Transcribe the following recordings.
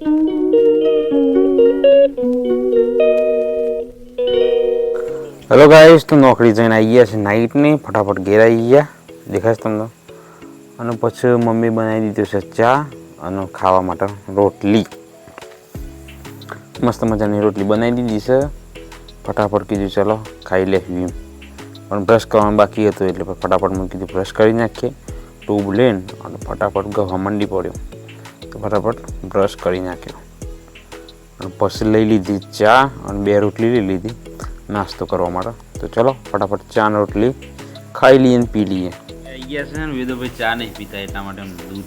Hello guys તો નોકરી જઈને આવી ગયા છે નાઇટની ફટાફટ ઘેર આવી ગયા દેખાશ તમને અને પછી મમ્મી બનાવી દીધું છે ચા અને ખાવા માટે રોટલી મસ્ત મજાની રોટલી બનાવી દીધી છે ફટાફટ કીધું ચલો ખાઈ લેવી પણ બ્રશ કરવાનું બાકી હતું એટલે ફટાફટ મેં કીધું બ્રશ કરી નાખીએ ટ્યુબ લઈને અને ફટાફટ ગવા મંડી પડ્યો ફટાફટ બ્રશ કરી નાખ્યો. અને પછી લઈ લીધી ચા અને બે રોટલી લઈ લીધી નાસ્તો કરવા માટે. તો ચલો, ફટાફટ ચા અને રોટલી ખાઈ લઈએ ને પી લઈએ. ગયા છે ને, વેદોભાઈ ચા નહીં પીતા, એટલા માટે દૂધ.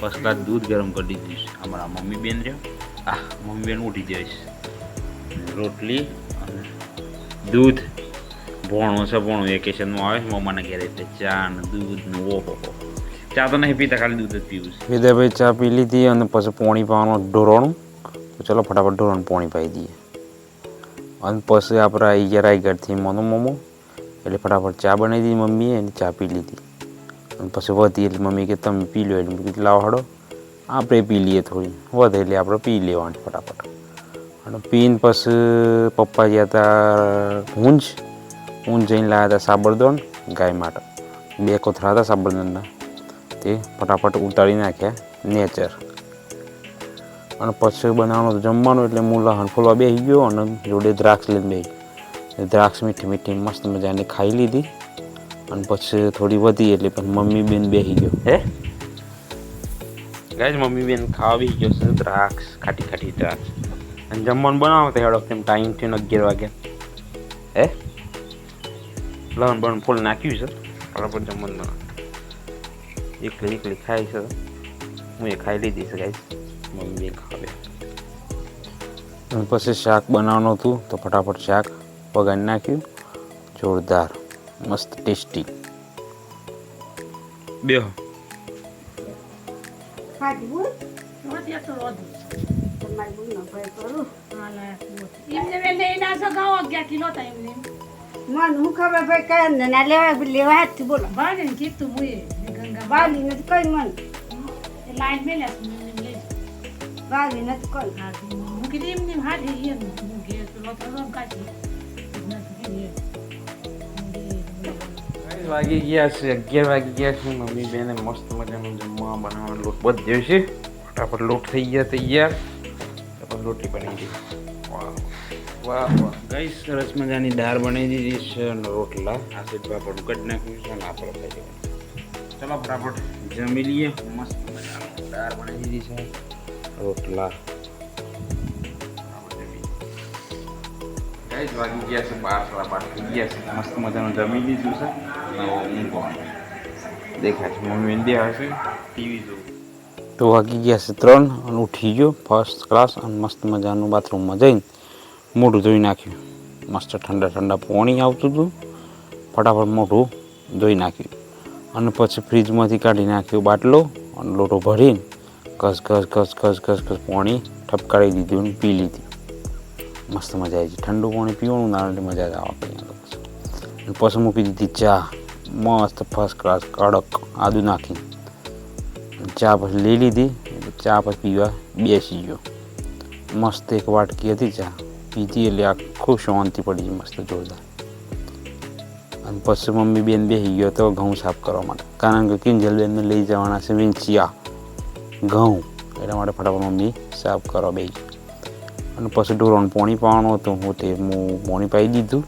ફર્સ્ટ ક્લાસ દૂધ ગરમ કરી દીધું છે. અમારા મમ્મી બેન રહ્યો. આ મમ્મી બેન ઉઠી જઈશ રોટલી અને દૂધ. ભોણું છે, ભોણું વેકેશનમાં આવે મમ્માના ઘરે એટલે ચા ને દૂધ ને ઓહો ચા તો નહીં પીતા, ખાલી દૂધ જ પીવું છે. વિદયભાઈ ચા પી લીધી અને પછી પોણી પાવાનું ઢોરણું. તો ચલો ફટાફટ ઢોરણ પોણી પાઈ દઈએ. અને પછી આપણે આવી ગયા રાયગઢથી મોનો મોમો. એટલે ફટાફટ ચા બનાવી દીધી મમ્મીએ અને ચા પી લીધી. અને પછી વધી એટલે મમ્મી કે તમે પી લો એટલે કીધું, લાવો આપણે પી લઈએ થોડી. વધે એટલે આપણે પી લેવાની ફટાફટ. અને પીને પછી પપ્પા ગયા હતા ઊંઝ. ઊંઝ જઈને લાવ્યા હતા સાબરદોન ગાય માટે. બે કોથરા હતા સાબરદોણના. તે ફટાફટ ઉતારી નાખ્યા નેચર અને પછી બનાવવાનું જમવાનું એટલે હું હણફોલવા બેસી ગયો અને જોડે દ્રાક્ષ લઈને બેસી દ્રાક્ષ મીઠી મીઠી મસ્ત મજાની ખાઈ લીધી અને પછી થોડી વધી એટલે પછી મમ્મી બેન બેસી ગયો. હે? ગાય મમ્મી બેન ખાવા બી ગયો છે, દ્રાક્ષ, ખાટી ખાટી દ્રાક્ષ. અને જમવાનું બનાવો તો હેડ તેમ ટાઈમ થયો અગિયાર વાગ્યા હે? લહણ બહણ ફૂલ નાખ્યું છે. બરાબર જમવાનું બનાવ. એકલી એકલી ખાઈ છે. હું એ ખાઈ લીધી છે ગાઈસ મમ્મી ખાવે. અને પછી શાક બનાવવાનું હતું તો ફટાફટ શાક વગાડી નાખ્યું. જોરદાર મસ્ત ટેસ્ટી. બે કિલો હું ખબર ભાઈ લેવા લેવા બોલો. ભાઈ કીધું બાલી નથી કઈ મન. લાઈન લઈ બાલી નથી કઈ. હું કીધું એમને હાથે એમ હું કે પેલો રમ કાઢી. વાગી ગયા છે અગિયાર વાગી ગયા છે. મમ્મી બેને મસ્ત મજાનું જમવા બનાવવાનું લોટ બધ્યો છે. ફટાફટ લોટ થઈ ગયા તૈયાર. પછી રોટલી બની ગઈ વાહ વાહ વાહ. ગઈ સરસ મજાની દાળ બનાવી દીધી છે અને રોટલા. આ સાઈડ પણ કાઢી નાખ્યું છે અને આપણે ખાઈ જવાનું. ચલો ફટાફટ જમી લઈએ. મસ્ત મજાનું દાળ બની દીધી છે. રોટલા. ગાઈસ વાગી ગયા છે બાર સાડા બાર થઈ ગયા છે. મસ્ત મજાનું જમી લીધું છે. અને ઊંઘો દેખાય છે. મમ્મી બે હશે ટીવી જોવું તો વાગી ગયા છે ત્રણ અને ઉઠી ગયો. ફર્સ્ટ ક્લાસ અને મસ્ત મજાનું બાથરૂમમાં જઈને મોઢું ધોઈ નાખ્યું. મસ્ત ઠંડા ઠંડા પાણી આવતું હતું. ફટાફટ મોઢું ધોઈ નાખ્યું. અને પછી ફ્રીજમાંથી કાઢી નાખ્યો બાટલો અને લોટો ભરીને ઘસ ઘસ ઘસ ઘસ ઘસ ઘસ પાણી ઠપકારી દીધું અને પી લીધી. મસ્ત મજા આવી ઠંડુ પાણી પીવાનું ના મજા જ આવે અને પછી મૂકી દીધી ચા. મસ્ત ફર્સ્ટ ક્લાસ કડક આદુ નાખી. ચા પછી લઈ લીધી. ચા પછી પીવા બેસી ગયો. મસ્ત એક વાટકી હતી ચા. પીધી એટલે આખું શાંતિ પડી મસ્ત જોરદાર. અને પછી મમ્મી બેન બેસી ગયો તો ઘઉં સાફ કરવા માટે. કારણ કે કિંજલ બેનને લઈ જવાના છે વિંચિયા. ઘઉં. એટલા માટે ફટાફટ મમ્મી સાફ કરવા બે અને પછી ઢોરણ પોણી પાવાનું હતું. હું તે હું પોણી પાઈ દીધું.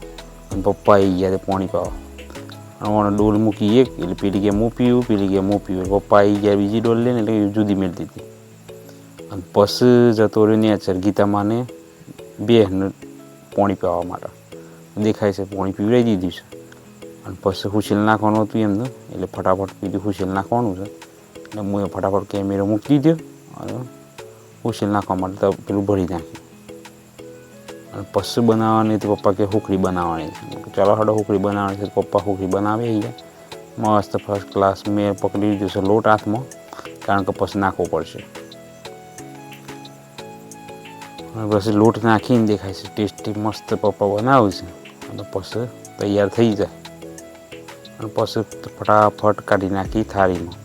અને પપ્પા આવી ગયા તે પોણી પાવા. અને ડોલ મૂકી એક, એટલે પેલી કે હું પીવું પેલી કે હું પીવું પપ્પા આવી ગયા બીજી ડોલ લઈને એટલે જુદી મેળ દીધી. અને પછી જતો રહ્યો નેચર ગીતામાને બે પોણી પીવા માટે. દેખાય છે પોણી પીવડાવી દીધું છે. અને પછી હુશેલ નાખવાનું હતું એમને એટલે ફટાફટ કીધું હુશેલ નાખવાનું છે. એટલે હું ફટાફટ કેમેરો મૂકી દીધો અને હુશેલ નાખવા માટે તો પેલું ભરી નાખ્યું. અને પછી બનાવવાની તો પપ્પા કે હુકડી બનાવવાની છે. ચાલો હડો હુકડી બનાવવાની છે. પપ્પા હુકડી બનાવી ગયા. મસ્ત ફર્સ્ટ ક્લાસ મેં પકડી લીધું છે લોટ હાથમાં, કારણ કે પછી નાખવો પડશે. પછી લોટ નાખીને દેખાય છે. ટેસ્ટી મસ્ત પપ્પા બનાવે છે. અને પછી તૈયાર થઈ જાય. અને પછી ફટાફટ કાઢી નાખી થાળીમાં.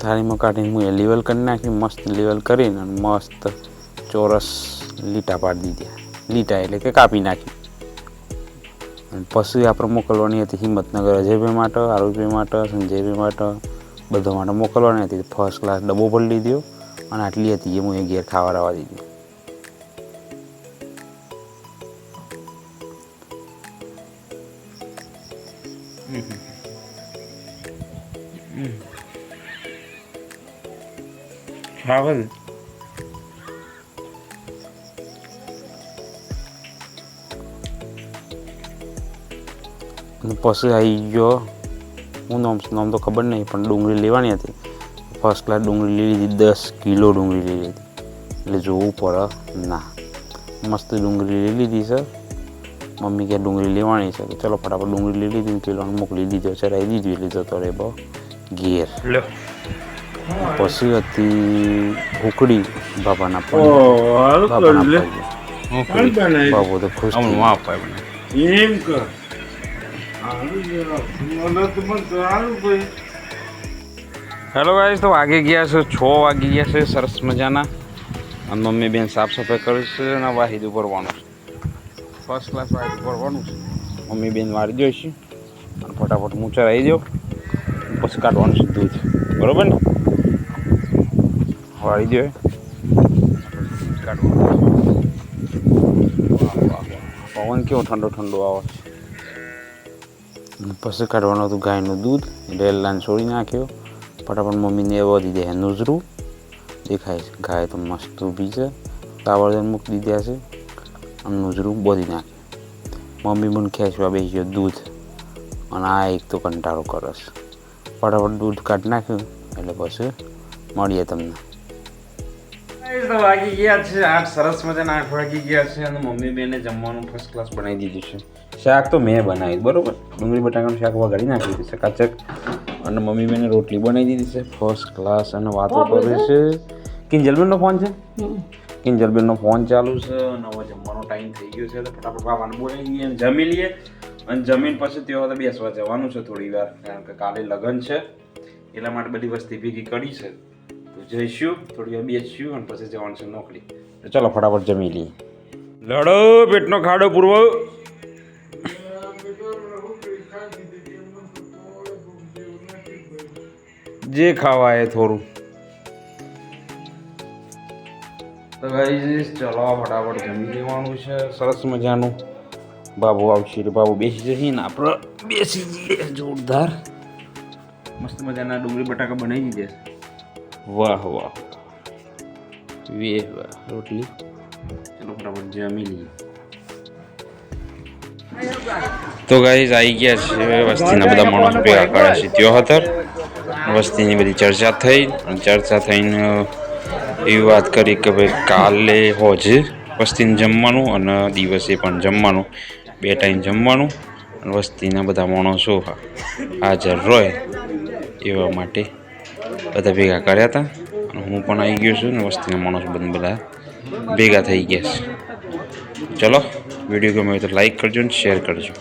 થાળીમાં કાઢીને હું એ લેવલ કરી નાખી, મસ્ત લેવલ કરીને મસ્ત ચોરસ લીટા પાડી દીધા. લીટા એટલે કે કાપી નાખી. અને પછી આપણે મોકલવાની હતી હિંમતનગર અજયભાઈ માટે આરુષભાઈ માટે, સંજયભાઈ માટે, બધા માટે મોકલવાની હતી. ફર્સ્ટ ક્લાસ ડબ્બો ભરી લીધો અને આટલી હતી એ હું એ ઘેર ખાવા રવા દીધી. અને પછી આવી ગયો. હું નામ નામ તો ખબર નહીં, પણ ડુંગળી લેવાની હતી. ફર્સ્ટ ક્લાસ ડુંગળી લઈ લીધી, દસ કિલો ડુંગળી લઈ લીધી. એટલે જોવું પડે. ના. મસ્ત ડુંગળી લઈ લીધી છે. મમ્મી કે ડુંગળી લેવાની છે ચલો ફટાફટ ડુંગળી લઈ લીધી કિલો મોકલી દીધો ચરાવી દીધી એટલે જતો રહે બહુ ઘેર પછી હતી ઉકડી બાબાના પણ બાબો તો ખુશ એમ કર. હેલો ગાઈસ તો વાગી ગયા છે છ વાગી ગયા છે સરસ મજાના. અને મમ્મી બેન સાફ સફાઈ કરી છે અને વાહિદ ભરવાનું છે. ફર્સ્ટ ક્લાસ વાહિદ ભરવાનું છે. મમ્મી બેન વાળી જોઈશું. અને ફટાફટ મૂચર આવી જાઓ. પછી કાઢવાનું દૂધ બરોબર ને? વાળી દો. પવન કેવો ઠંડો ઠંડો આવે પછી કાઢવાનું હતું ગાયનું દૂધ એટલે લાઈન છોડી નાખ્યો. ફટાફટ મમ્મીને એ વધી દે નુજરું દેખાય છે, ગાય તો મસ્ત ઊભી છે. તાવડન મૂકી દીધા છે અને નુજરું બોધી નાખે. મમ્મી મને ખેંચવા બેસી ગયો દૂધ. અને આ એક તો કંટાળો કરે છે. ફટાફટ દૂધ કાઢી નાખ્યું એટલે પછી મળીએ તમને. તો વાગી ગયા છે આઠ સરસ મજાના આઠ વાગી ગયા છે અને મમ્મી બેને જમવાનું ફર્સ્ટ ક્લાસ બનાવી દીધું છે. શાક તો મેં બનાવ્યું બરોબર? ડુંગળી બટાકાનું શાક વગાડી નાખી દીધું છે કાચક અને મમ્મી બેને રોટલી બનાવી દીધી છે ફર્સ્ટ ક્લાસ અને વાતો કરે છે. કિંજલબેનનો ફોન છે? કિંજલબેનનો ફોન ચાલુ છે અને હવે જમવાનો ટાઈમ થઈ ગયો છે તો ફટાફટ બાબાને બોલાવી લઈએ જમી લઈએ. અને જમીન પછી તેઓ તો બેસવા જવાનું છે થોડી વાર કારણ કે કાલે લગ્ન છે. એટલા માટે બધી વસ્તી ભેગી કરી છે. તો જઈશું થોડી વાર બેસીશું અને પછી જવાનું છે નોકરી. તો ચાલો ફટાફટ જમી લઈએ. લડો પેટનો ખાડો પૂરવો. જે ખાવા એ થોડું. તો ગાઈઝ ચલો ફટાફટ જમી લેવાનું છે. સરસ મજાનું. બાબુ આવશે એટલે બાબુ બેસી જશે ને આપણે બેસી જઈએ જોરદાર. મસ્ત મજાના ડુંગળી બટાકા બનાવી દીધે વાહ વાહ. વેહ વાહ રોટલી. ચલો ફટાફટ જમી લઈએ. તો ગાઈઝ આવી ગયા છે વસ્તીના બધા માણસો ભેગા કરે છે. ત્યો હતા વસ્તીની બધી ચર્ચા થઈ અને ચર્ચા થઈને એવી વાત કરી કે ભાઈ કાલે હોજે વસ્તીને જમવાનું અને દિવસે પણ જમવાનું. બે ટાઈમ જમવાનું અને વસ્તીના બધા માણસો હાજર રહે એવા માટે બધા ભેગા કર્યા હતા. અને હું પણ આવી ગયો છું ને વસ્તીના માણસો બધા બધા ભેગા થઈ ગયા છે. ચલો, વીડિયો ગમે તો લાઈક કરજો ને શેર કરજો.